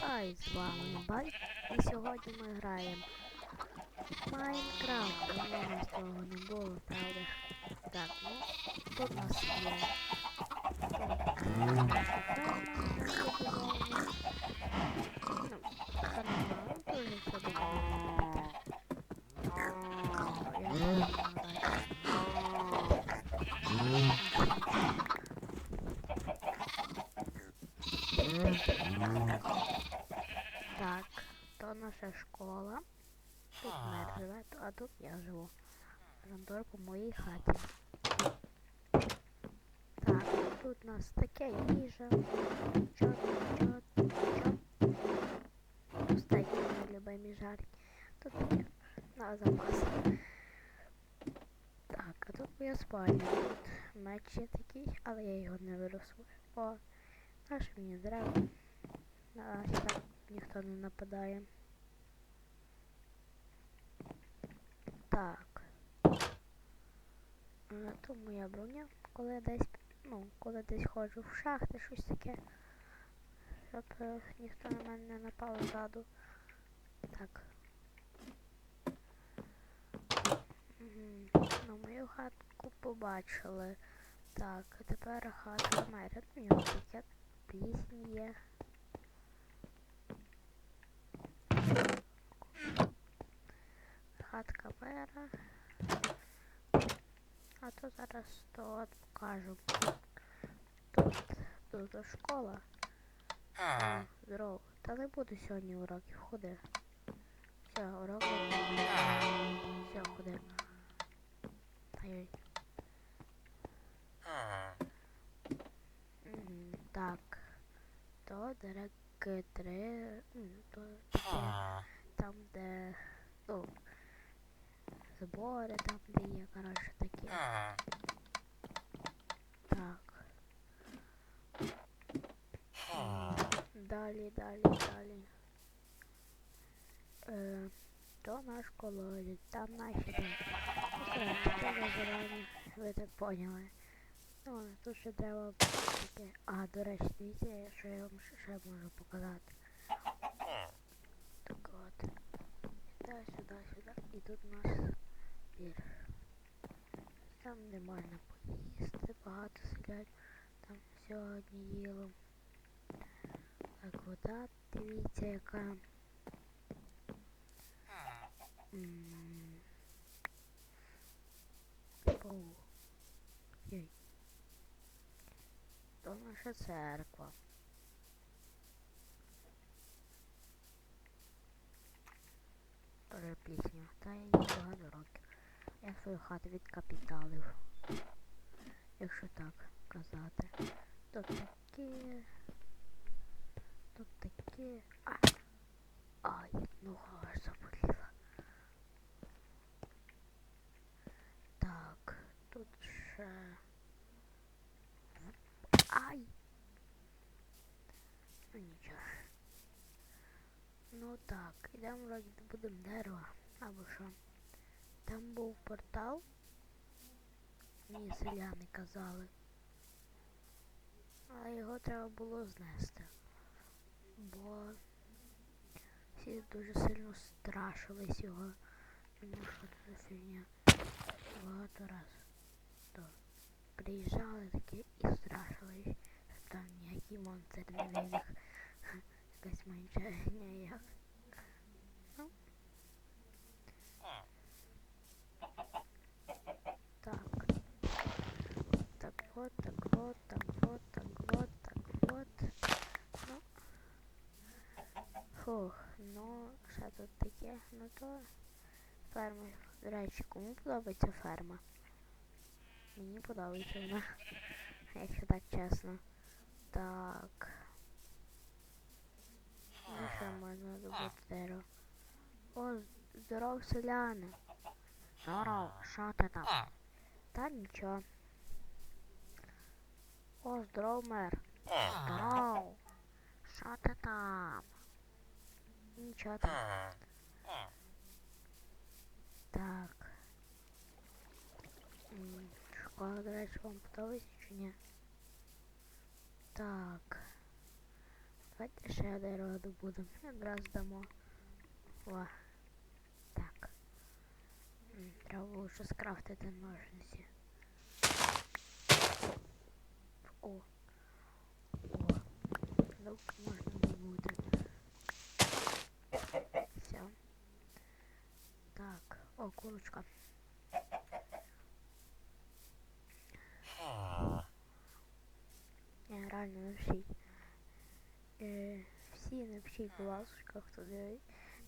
Хай з вами Бай. І сьогодні ми граємо Майнкрафт. Давно у нас цього не було, правда? Так, ну, тут у нас є. Наша школа. Тут мер живе, а тут я живу. Рандор по моїй хаті. Так, тут у нас таке їжа. Чот, чот, чот. Стейки мої любимі жарить. Тут таке на запас. Так, а тут моя спальня. Тут меч є такий, але я його не беру. О, наш мені дерева. А сюди ніхто не нападає. Так. Е, Тут моя броня, коли я десь, ну, коли десь ходжу в шахти, щось таке. Щоб е, ніхто на мене не напав ззаду. Так. Мгм. Ну, мою хатку побачили. Так, тепер хатка мера. У нього таке пісні є. Хатка мера. А то зараз то покажу. Тут, тут школа. О, здорово. Та не буде сьогодні уроків, ходи. Все, уроки. Все, ходи. Мгм, Так. То То таке. Там, де. Ну. Збори там, де є, коротше, такі. Так. Далі, далі, далі. Е, то наш колодязь, там наші там. Ну, коротше, то зелені, ви так поняли. Ну, тут ще треба таке. А, до речі, дивіться, що я вам ще- ще можу показати. Так от. Сюди, сюди, сюди. І тут у нас бір. Там можна поїсти, багато сидять. Там сьогодні їло. Так, вода, дивіться, яка. Фу. Йой. То наша церква. Тоже пісня. Та їй багато років. Я свою хату відкапіталив. Якщо так казати. Тут таке. Тут таке. А. Ай, нога аж заболіла. Так, тут ще. Ай! Ну нічого. Ну так, ідемо вроді будемо дерева. Або що. Там був портал. Мені селяни казали. Але його треба було знести. Бо всі дуже сильно страшились його. Ну що це фігня? Багато раз. То приїжджали такі і страшились. Там ніякий монстр не вибіг. Якась менша ніяк. Ну. Так. Так вот, так вот, так вот, так вот, так вот. Ну. Фух, ну, що тут таке? Ну то ферма. До речі, кому подобається ферма? Мені подобається вона. Якщо так чесно. Так. Ну що можна добути дерево? О, здоров, селяни. Здоров, що ти там? Та нічого. О, здоров, мер. Здоров. Що ти там? Нічого там. Так. М, Школа, до речі, вам подобається чи ні? Так. Давайте ще дерево добудемо. Якраз дамо. О. Так. М, Треба було ще скрафтити ножниці. О. О. Лук можна добути. Все. Так. О, курочка. Не, реально напишіть. Е, всі напишіть, будь ласка, хто диви-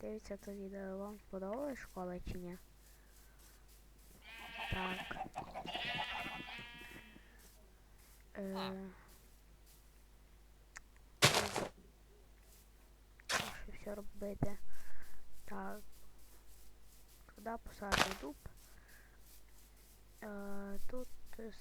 дивиться це відео, вам сподобалась школа чи ні? Так. Е, що все робити? Так. Туди посаджу дуб. Е, тут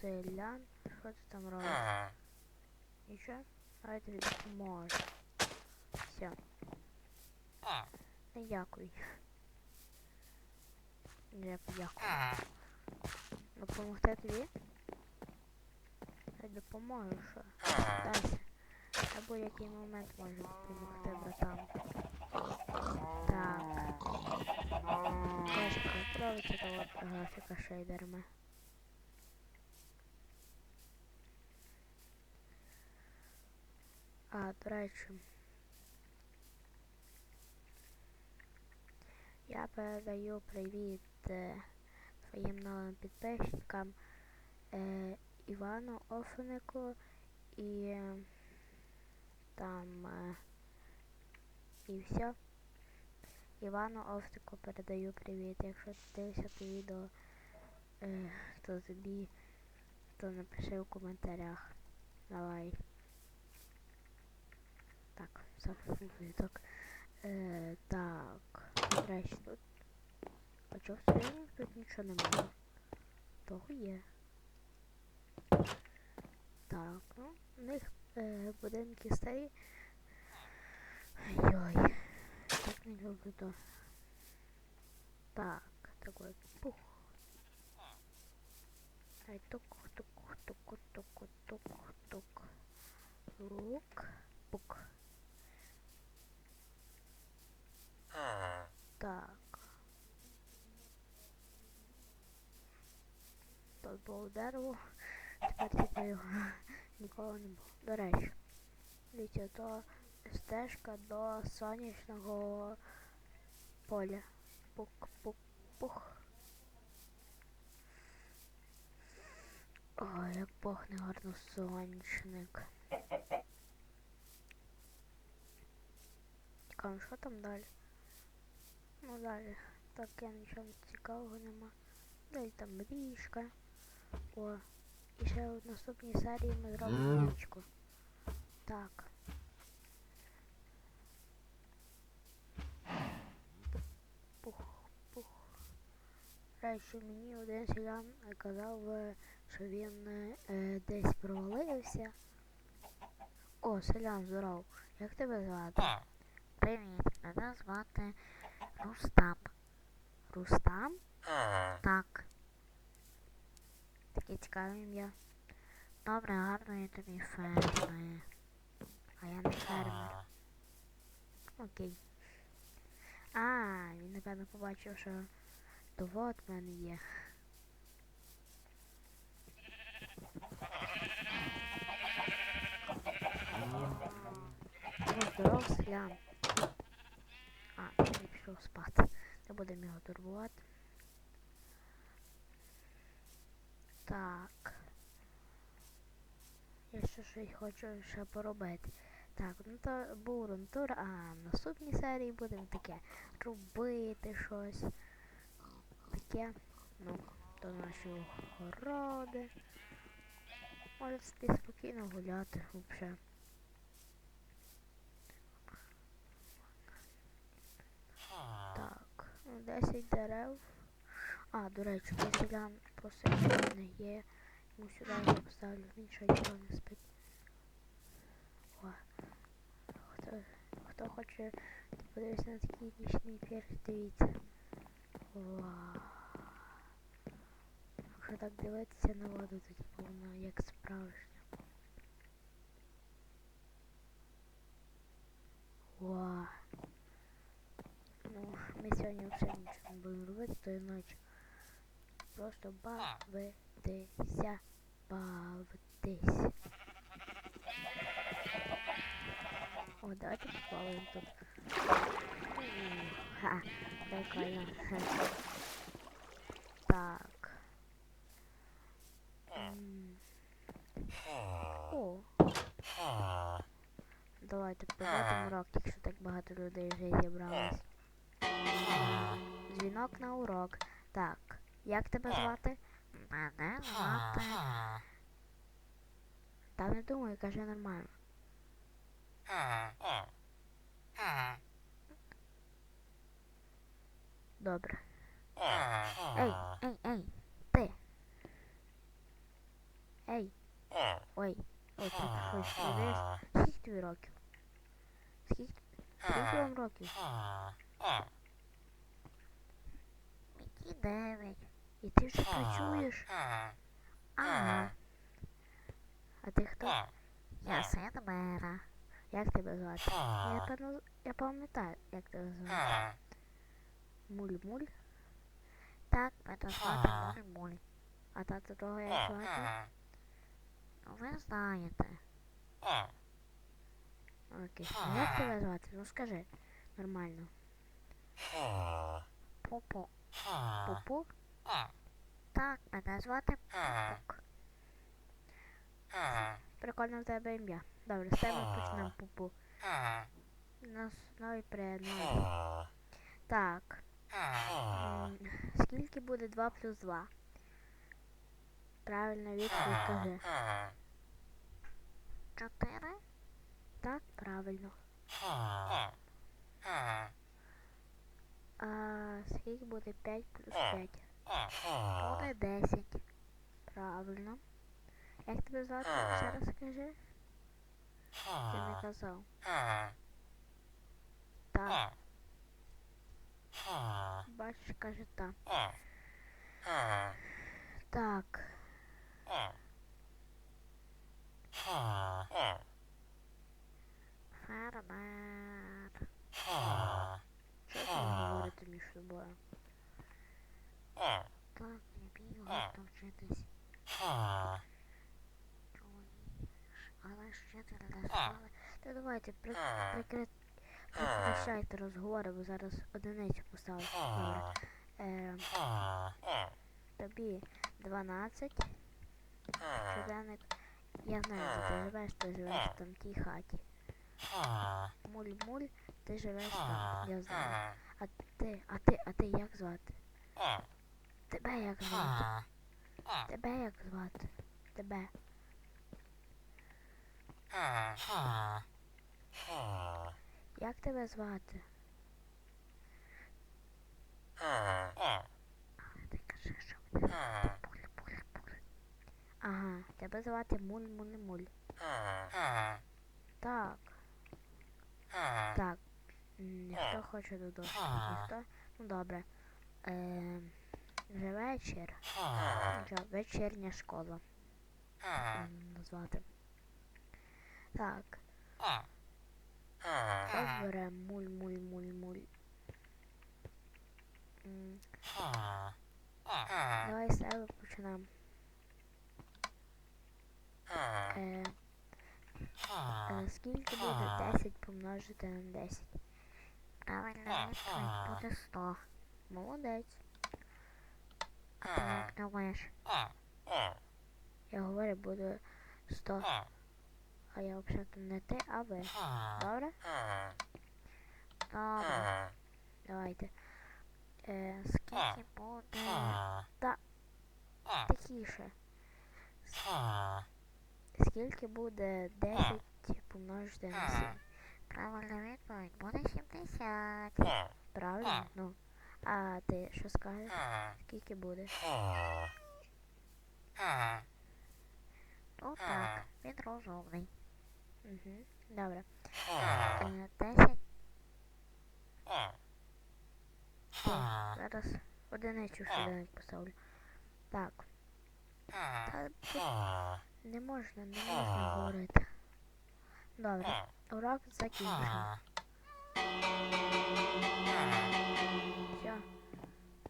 селян. Що ти там робиш? Нічого? Давай тобі допоможу. Все. Не дякуй. Не подякую. Допомогти тобі? Я допоможу, що? Дайся. На будь-який момент можу допомогти, братан. Так. Подобається та от графіка шейдерами. А, до речі. Я передаю привіт е, своїм новим підписчикам е, Івану Офенику і там е, і все. Івану Офнику передаю привіт. Якщо ти дивишся це відео, е, то тобі то напиши в коментарях. Давай. Так, так. Е, так. Речі, тут. А чого в тут нічого немає? Того є. Так, ну, у них е, будинки старі. Ой-ой. Так не люблю то. Так, такой пух. Ай, тук, тук, тук, тук, тук, тук. Лук, пук. Так. Тут було дерево. Тепер його ніколи не було. До речі. Дивіться, то стежка до сонячного поля. Пук-пук-пух. Ой, як пахне гарно сонячник. Цікаво, що там далі? Ну далі. Так я нічого цікавого нема. Далі там річка. О. І ще в наступній серії ми зробимо річку. Так. Пух, пух. Речі, мені один селян казав, що він е, десь провалився. О, селян, здоров. Як тебе звати? Привіт, мене звати Рустам. Рустам? Так. Таке цікаве ім'я. Добре, гарної тобі ферми. А я не фермер. Окей. А, він напевно побачив, що довод в мене є. Ну, здоров, селян. А, він пішов спати. Не будемо його турбувати. Так. Я ще щось хочу ще поробити. Так, ну то бурун тур, а в наступній серії будемо таке робити щось. Таке. Ну, то наші городи. Можете собі спокійно гуляти взагалі. Так, ну 10 дерев. А, до речі, селян просив, що є. Йому сюди поставлю, він ще нічого не спить. хто хоче подивитися типа, на такие нічний ефір, дивіться. Вау. Якщо так дивитися на воду, тоді повно як справжня. Вау. Ну, мы сегодня вообще ничего не будемо робити тої ночі. Просто бавитися, бавитися. Тут. Ха, прикольно. Так. О, давайте проведемо урок, якщо так багато людей вже зібралось. Дзвінок на урок. Так, як тебе звати? Мене звати. Та не думай, кажи нормально. Добре. Ей, ей, ей, ти. Ей, ой, ой, ти хоч не дивись. Скільки тобі років? Скільки, скільки вам років? Мені дев'ять. І ти вже працюєш? Ага. А ти хто? Я син мера. Як тебе звати? Я певно, я пам'ятаю, як тебе звати. Муль-муль? Так, мене звати Муль-муль. А тато того як звати? Ну, ви знаєте. Окей. Як тебе звати? Ну скажи. Нормально. Пупу. Пупу? Так, мене звати Пупук. Прикольно в тебе ім'я. Добре, з тебе почнемо Пупу. Нас новий приєднує. Так. Скільки буде 2 плюс 2? Правильно відповідь кажи. Чотири? Так, правильно. А скільки буде 5 плюс 5? Буде 10. Правильно. Як тебе звати? Ще раз скажи. Ти не казав. Так, бачиш, каже так. Так. Фермер. Що там говорити між собою? Так, не бій гарно вчитись. Але ж вчителя не знали. Та давайте при, розговори, бо зараз одиницю поставлю. Е, тобі 12. Щоденник. Я знаю, де ти живеш, ти живеш там в тій хаті. Муль-муль, ти живеш там, я знаю. А ти, а ти, а ти як звати? Тебе як звати? Тебе як звати? Тебе. Як тебе звати? Ти кажи, що мене звати Муль-муль-муль. Ага, тебе звати Муль-муль-муль. Так, так. Ніхто хоче до дошки, ніхто. Ну добре. Е, вже вечір. Вже вечірня школа. Назвати. Так. Добре, муль, муль, муль, муль. Давай з тебе почнемо. Е, е, скільки буде 10 помножити на 10? Правильно, відповідь буде 100. Молодець. А. Ти як думаєш? Я говорю, буде 100. А я взагалі не ти, а ви. Добре? Добре. Давайте. Е, скільки буде... Тихіше. Скільки буде 10 помножити на 7? Правильна відповідь буде 70. Правильно? Ну. А ти що скажеш? Скільки буде? Ну так, він розумний. Угу. Добре. 10. Зараз одиницю щоденник поставлю. Так. Та тут не можна, не можна говорити. Добре. Урок закінчено.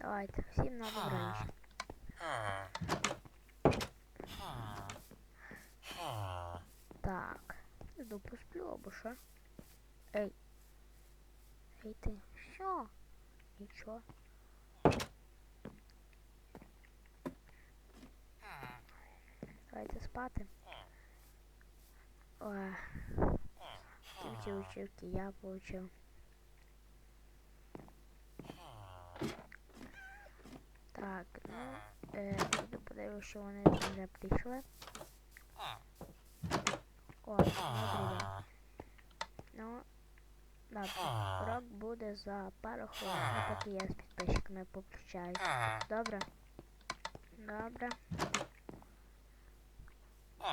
Давайте, всім на добраніч. Так. Іду посплю або що? Ей. Ей ти. Що? Нічого. Давайте спати. Ой. Ці учивки я получив. Так, ну, е, іду подивлюсь, що вони вже прийшли. О. Ну, добре. Урок буде за пару хвилин, а поки я з підписчиками попрощаюсь. Добре? Добре.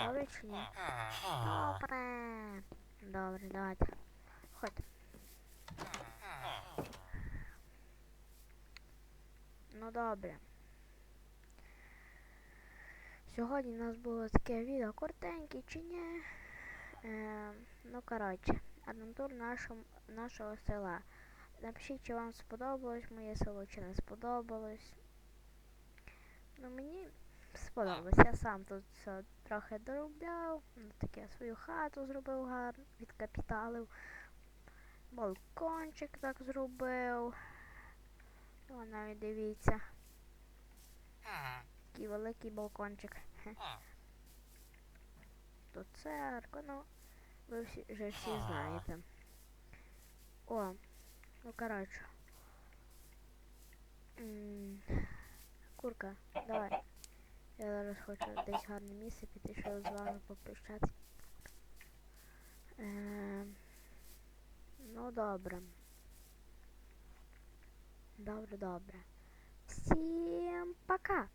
Добре чи ні? Добре. Добре, давайте. Ходь. Ну добре. Сьогодні у нас було таке відео коротеньке чи ні. Е, ну коротше, адвентур нашого, нашого села. Напишіть, чи вам сподобалось моє село, чи не сподобалось. Ну мені сподобалось. Я сам тут все трохи доробляв. Ну, таке свою хату зробив гарно, відкапіталив. Балкончик так зробив. О, навіть дивіться. Такий великий балкончик. Тут церква, ну, ви всі, вже всі знаєте. О, ну коротше. Курка, давай. Я зараз хочу десь гарне місце піти, щоб з вами попрощатися. Ем, ну добре. Добре, добре. Всім пока!